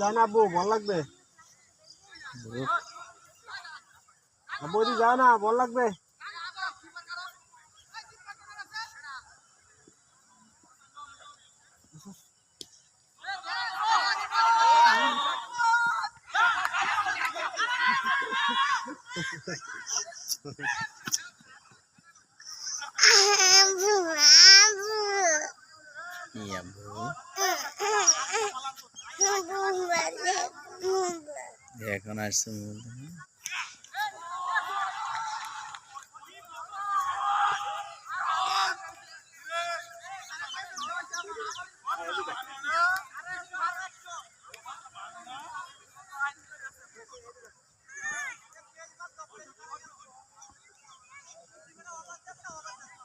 যান আব্বু বল। লাগবে আব্বু না বল লাগবে? Iya, Bu. Ya, kan asli mulu.